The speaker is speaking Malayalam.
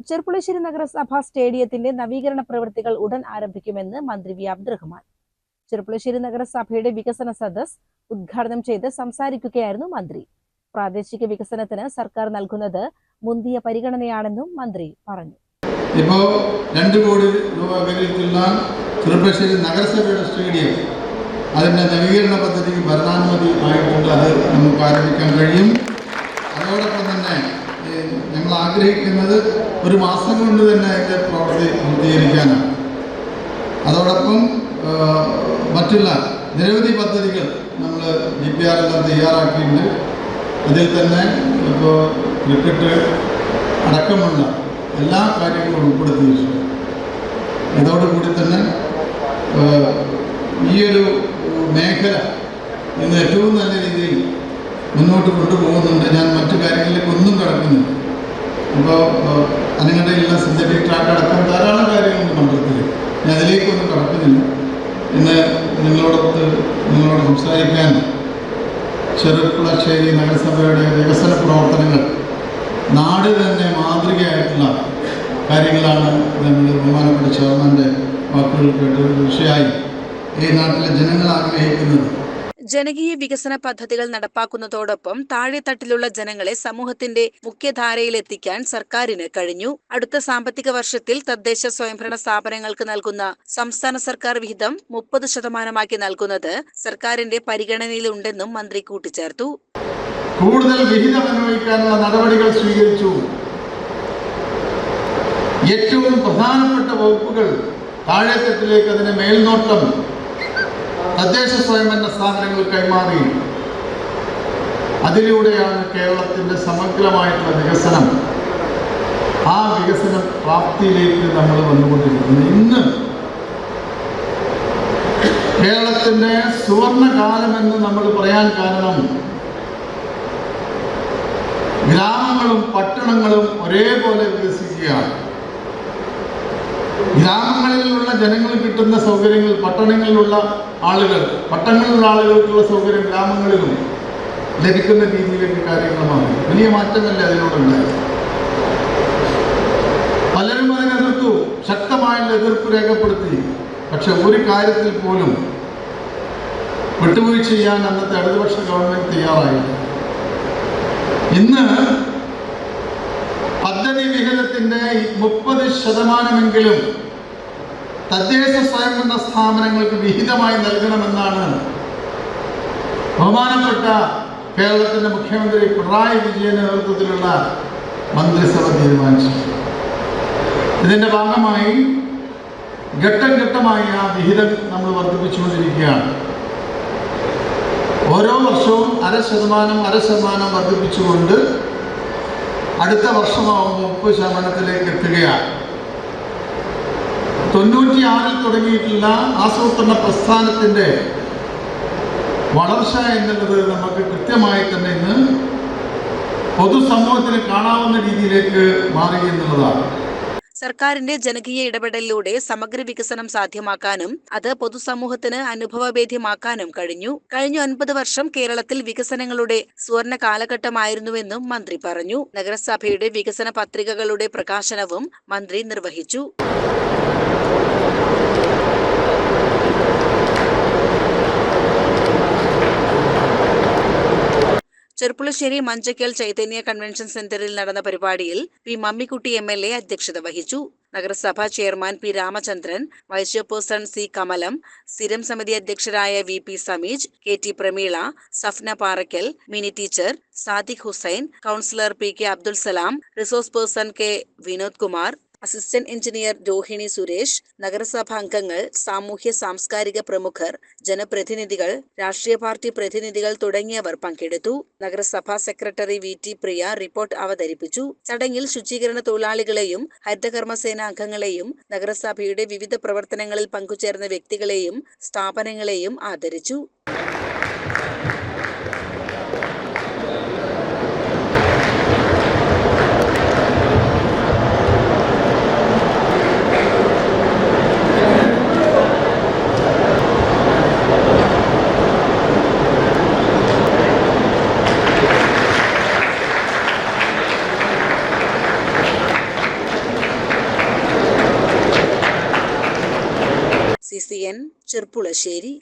ചെർപ്പുളശ്ശേരി നഗരസഭാ സ്റ്റേഡിയത്തിന്റെ നവീകരണ പ്രവൃത്തികൾ ഉടൻ ആരംഭിക്കുമെന്ന് മന്ത്രി വി അബ്ദുറഹ്മാൻ. ചെർപ്പുളശ്ശേരി നഗരസഭയുടെ വികസന സദസ് ഉദ്ഘാടനം ചെയ്ത് സംസാരിക്കുകയായിരുന്നു മന്ത്രി. പ്രാദേശിക വികസനത്തിന് സർക്കാർ നൽകുന്നത് മുന്തിയ പരിഗണനയാണെന്നും മന്ത്രി പറഞ്ഞു. ഇപ്പോ രണ്ട് കോടി രൂപ വിലയിട്ടുള്ള ചെറുപ്പശ്ശേരി നഗരസഭയുടെ സ്റ്റേഡിയം അതിന്റെ നവീകരണ പദ്ധതിക്ക് ഭരണാനുമതി ആയിട്ടുണ്ട്. അത് നമുക്ക് ആരംഭിക്കാൻ കഴിയും. അതോടൊപ്പം തന്നെ ഞങ്ങൾ ആഗ്രഹിക്കുന്നത് ഒരു മാസം കൊണ്ട് തന്നെ അതിന്റെ പ്രവൃത്തി പൂർത്തീകരിക്കാനാണ്. അതോടൊപ്പം മറ്റുള്ള നിരവധി പദ്ധതികൾ നമ്മൾ ഡി പി ആർ എല്ലാം തയ്യാറാക്കിയിട്ടുണ്ട്. അതിൽ തന്നെ ഇപ്പോൾ ക്രിക്കറ്റ് അടക്കമുള്ള എല്ലാ കാര്യങ്ങളും ഉൾപ്പെടുത്തിയിട്ടുണ്ട്. ഇതോടുകൂടി തന്നെ ഈ ഒരു മേഖല ഇന്ന് ഏറ്റവും നല്ല രീതിയിൽ മുന്നോട്ട് കൊണ്ടുപോകുന്നുണ്ട്. ഞാൻ മറ്റു കാര്യങ്ങളിലേക്ക് ഒന്നും കടക്കുന്നില്ല ഇപ്പോൾ അനങ്ങടയിലുള്ള സിന്തറ്റിക് ട്രാക്ക് അടക്കം ധാരാളം കാര്യങ്ങളുണ്ട് മണ്ഡലത്തിൽ ഞാൻ അതിലേക്കൊന്നും കടക്കുന്നില്ല. ഇന്ന് നിങ്ങളോടൊത്ത് നിങ്ങളോട് സംസാരിക്കാൻ ചെറുപ്പുളശ്ശേരി നഗരസഭയുടെ വികസന പ്രവർത്തനങ്ങൾ നാട് തന്നെ മാതൃകയായിട്ടുള്ള കാര്യങ്ങളാണ് നമ്മൾ ബഹുമാനപ്പെട്ട ചെയർമാന്റെ വാക്കുകൾ കേട്ട് തീർച്ചയായും ഈ നാട്ടിലെ ജനങ്ങൾ ആഗ്രഹിക്കുന്നത്. ജനകീയ വികസന പദ്ധതികൾ നടപ്പാക്കുന്നതോടൊപ്പം താഴെത്തട്ടിലുള്ള ജനങ്ങളെ സമൂഹത്തിന്റെ മുഖ്യധാരയിലെത്തിക്കാൻ സർക്കാരിന് കഴിഞ്ഞു. അടുത്ത സാമ്പത്തിക വർഷത്തിൽ തദ്ദേശ സ്വയംഭരണ സ്ഥാപനങ്ങൾക്ക് നൽകുന്ന സംസ്ഥാന സർക്കാർ വിഹിതം മുപ്പത് ശതമാനമാക്കി നൽകുന്നത് സർക്കാരിന്റെ പരിഗണനയിലുണ്ടെന്നും മന്ത്രി കൂട്ടിച്ചേർത്തു. കൂടുതൽ വിഹിതം അനുഭവിക്കാനുള്ള നടപടികൾ സ്വീകരിച്ചു. ഏറ്റവും പ്രധാനപ്പെട്ട വകുപ്പുകൾ താഴെത്തട്ടിലേക്ക് അതിന്റെ മേൽനോട്ടം തദ്ദേശ സ്വയംഭരണ സ്ഥാപനങ്ങൾ കൈമാറി. അതിലൂടെയാണ് കേരളത്തിന്റെ സമഗ്രമായിട്ടുള്ള വികസനം. ആ വികസന പ്രാപ്തിയിലേക്ക് നമ്മൾ വന്നുകൊണ്ടിരിക്കുന്നത്. ഇന്ന് കേരളത്തിന്റെ സുവർണകാലമെന്ന് നമ്മൾ പറയാൻ കാരണം ഗ്രാമങ്ങളും പട്ടണങ്ങളും ഒരേപോലെ വികസിക്കുകയാണ്. ഗ്രാമങ്ങളിലുള്ള ജനങ്ങൾ കിട്ടുന്ന സൗകര്യങ്ങൾ പട്ടണങ്ങളിലുള്ള ആളുകൾ പട്ടണങ്ങളിലുള്ള ആളുകൾക്കുള്ള സൗകര്യം ഗ്രാമങ്ങളിലും ലഭിക്കുന്ന രീതിയിലേക്ക് കാര്യങ്ങൾ മാറി വലിയ മാറ്റമല്ല അതിനോടുണ്ടായത് പലരും അതിനെതിർത്തു ശക്തമായ എതിർപ്പ് രേഖപ്പെടുത്തി. പക്ഷെ ഒരു കാര്യത്തിൽ പോലും വിട്ടുവീഴ്ച ചെയ്യാൻ അന്നത്തെ ഇടതുപക്ഷ ഗവൺമെന്റ് തയ്യാറായി ഇന്ന് വിഹിതത്തിന്റെ മുപ്പത് ശതമാനമെങ്കിലും തദ്ദേശ സ്വയംഭരണ സ്ഥാപനങ്ങൾക്ക് വിഹിതമായി നൽകണമെന്നാണ് ബഹുമാനപ്പെട്ട കേരളത്തിന്റെ മുഖ്യമന്ത്രി പിണറായി വിജയന്റെ നേതൃത്വത്തിലുള്ള മന്ത്രിസഭ തീരുമാനിച്ചു ഇതിന്റെ ഭാഗമായി ഘട്ടം ഘട്ടമായി ആ വിഹിതം നമ്മൾ വർദ്ധിപ്പിച്ചുകൊണ്ടിരിക്കുകയാണ്. ഓരോ വർഷവും അര ശതമാനം അര ശതമാനം വർദ്ധിപ്പിച്ചുകൊണ്ട് അടുത്ത വർഷമാകുമ്പോൾ മുപ്പത് ശതമാനത്തിലേക്ക് എത്തുകയാണ്. തൊണ്ണൂറ്റിയാറിൽ തുടങ്ങിയിട്ടുള്ള ആസൂത്രണ പ്രസ്ഥാനത്തിന്റെ വളർച്ച എന്നുള്ളത് നമുക്ക് കൃത്യമായി തന്നെ ഇന്ന് പൊതുസമൂഹത്തിന് കാണാവുന്ന രീതിയിലേക്ക് മാറി എന്നുള്ളതാണ്. സർക്കാരിന്റെ ജനകീയ ഇടപെടലിലൂടെ സമഗ്ര വികസനം സാധ്യമാക്കാനും അത് പൊതുസമൂഹത്തിന് അനുഭവവേദ്യമാക്കാനും കഴിഞ്ഞു. കഴിഞ്ഞ ഒൻപത് വർഷം കേരളത്തിൽ വികസനങ്ങളുടെ സുവർണ കാലഘട്ടമായിരുന്നുവെന്നും മന്ത്രി പറഞ്ഞു. നഗരസഭയുടെ വികസന പത്രികകളുടെ പ്രകാശനവും മന്ത്രി നിർവഹിച്ചു. ചെർപ്പുളശ്ശേരി മഞ്ചക്കൽ ചൈതന്യ കൺവെൻഷൻ സെന്ററിൽ നടന്ന പരിപാടിയിൽ P Mammikutty M L A അധ്യക്ഷത വഹിച്ചു. നഗരസഭാ chairman P Ramachandran vice chairperson C Kamalam സ്ഥിരം സമിതി അധ്യക്ഷരായ V P Sameej K T Prameela Safna Parakkal Mini teacher Sadiq Hussain councillor P K Abdul Salam resource person K Vinod Kumar assistant engineer Rohini Suresh നഗരസഭാ അംഗങ്ങൾ സാമൂഹ്യ സാംസ്കാരിക പ്രമുഖർ ജനപ്രതിനിധികൾ രാഷ്ട്രീയ പാർട്ടി പ്രതിനിധികൾ തുടങ്ങിയവർ പങ്കെടുത്തു. നഗരസഭാ secretary V T Priya report അവതരിപ്പിച്ചു. ചടങ്ങിൽ ശുചീകരണ തൊഴിലാളികളെയും ഹരിതകർമ്മസേന അംഗങ്ങളെയും നഗരസഭയുടെ വിവിധ പ്രവർത്തനങ്ങളിൽ പങ്കുചേർന്ന വ്യക്തികളെയും സ്ഥാപനങ്ങളെയും ആദരിച്ചു. എൻ ചെർപ്പുളശ്ശേരി